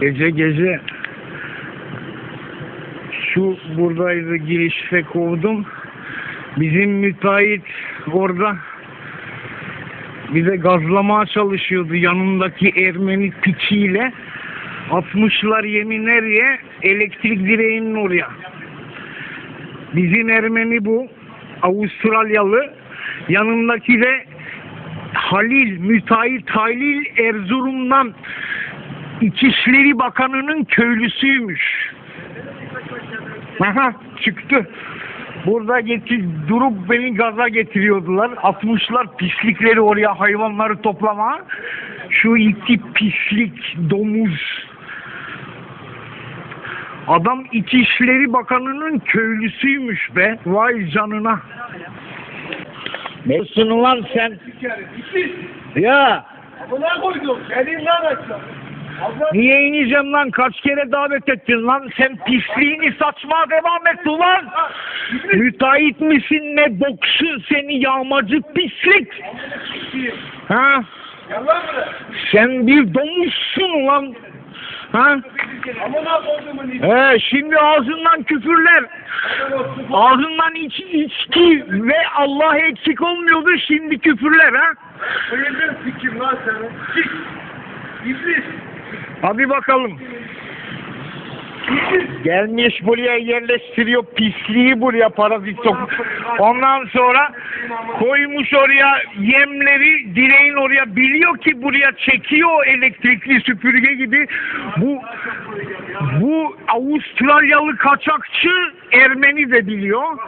Gece gece şu buradaydı girişte kovdum. Bizim müteahhit orada bize gazlamaya çalışıyordu yanındaki Ermeni piçiyle. Atmışlar yemin nereye? Elektrik direğinin oraya. Bizim Ermeni bu. Avustralyalı. Yanındaki de Halil, müteahhit Halil Erzurum'dan İçişleri Bakanı'nın köylüsüymüş. Aha çıktı. Burada getir, durup beni gaza getiriyordular. Atmışlar pislikleri oraya hayvanları toplama. Şu iki pislik domuz. Adam İçişleri Bakanı'nın köylüsüymüş be. Vay canına. Nesin ulan sen? Ya Buna koydum. Senin lan açma. Niye ineceğim lan? Kaç kere davet ettin lan? Sen pisliğini saçmaya devam et ulan. Müteahhit misin ne boksun seni yağmacı pislik. Ha? lan. Sen bir domuzsun ulan. Ha? He, şimdi ağzından küfürler. Ağzından iç, içki ve Allah eksik olmuyordu şimdi küfürler ha. Bıyırdın sikim lan. Sik. İblis. Hadi bakalım. Gelmiş buraya yerleştiriyor pisliği buraya parazit sok. Ondan sonra koymuş oraya yemleri direğin oraya biliyor ki buraya çekiyor elektrikli süpürge gibi. Bu bu Avustralyalı kaçakçı Ermeni de biliyor.